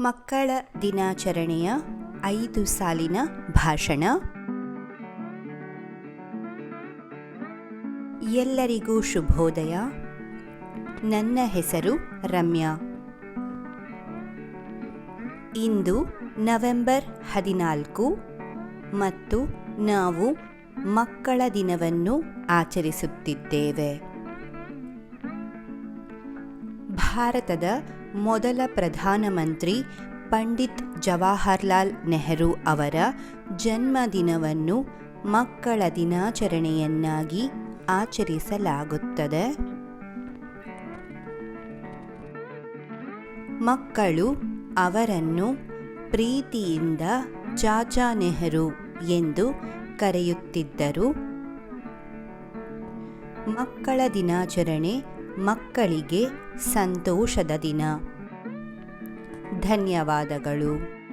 ಮಕ್ಕಳ ದಿನಾಚರಣೆಯ ಐದು ಸಾಲಿನ ಭಾಷಣ. ಎಲ್ಲರಿಗೂ ಶುಭೋದಯ. ನನ್ನ ಹೆಸರು ರಮ್ಯಾ. ಇಂದು ನವೆಂಬರ್ ಹದಿನಾಲ್ಕು ಮತ್ತು ನಾವು ಮಕ್ಕಳ ದಿನವನ್ನು ಆಚರಿಸುತ್ತಿದ್ದೇವೆ. ಭಾರತದ ಮೊದಲ ಪ್ರಧಾನಮಂತ್ರಿ ಪಂಡಿತ್ ಜವಾಹರ್ಲಾಲ್ ನೆಹರು ಅವರ ಜನ್ಮದಿನವನ್ನು ಮಕ್ಕಳ ದಿನಾಚರಣೆಯನ್ನಾಗಿ ಆಚರಿಸಲಾಗುತ್ತದೆ. ಮಕ್ಕಳು ಅವರನ್ನು ಪ್ರೀತಿಯಿಂದ ಚಾಚಾ ನೆಹರು ಎಂದು ಕರೆಯುತ್ತಿದ್ದರು. ಮಕ್ಕಳ ದಿನಾಚರಣೆ ಮಕ್ಕಳಿಗೆ ಸಂತೋಷದ ದಿನ. ಧನ್ಯವಾದಗಳು.